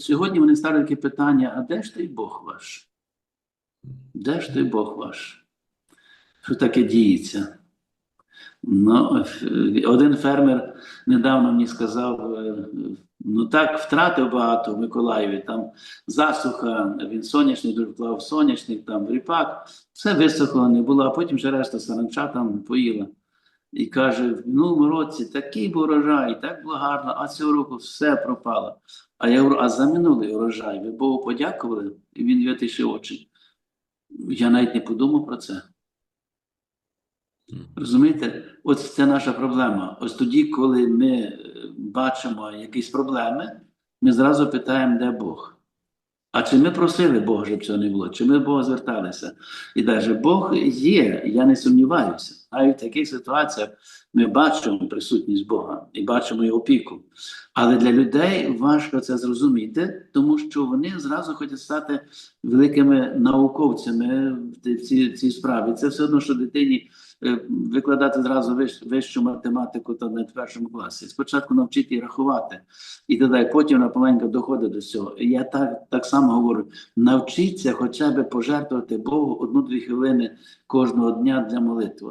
от сьогодні вони ставлять таке питання: а де ж той Бог ваш? Де ж той Бог ваш? Що таке діється? Ну, один фермер недавно мені сказав: е, ну так, втратив багато в Миколаєві, там засуха, він сонячний дуже вклав соняшник, там ріпак, все висохло не було, а потім ще решта саранча там поїла. І каже: в минулому році такий був урожай, так було гарно, а цього року все пропало. А я говорю, а за минулий урожай ви Богу подякували? І він витишив очі. Я навіть не подумав про це. Розумієте, от це наша проблема. Ось тоді, коли ми е, бачимо якісь проблеми, ми зразу питаємо, де Бог. А чи ми просили Бога, щоб цього не було? Чи ми до Бога зверталися? І навіть Бог є, я не сумніваюся. Навіть в таких ситуаціях ми бачимо присутність Бога і бачимо його опіку. Але для людей важко це зрозуміти, тому що вони зразу хочуть стати великими науковцями в цій, цій справі. Це все одно, що дитині викладати зразу вищ, вищу математику та не в першому класі. Спочатку навчити її рахувати, і тоді потім вона помаленьку доходить до цього. І я так, так само говорю: навчіться хоча б пожертвувати Богу одну-дві хвилини кожного дня для молитви.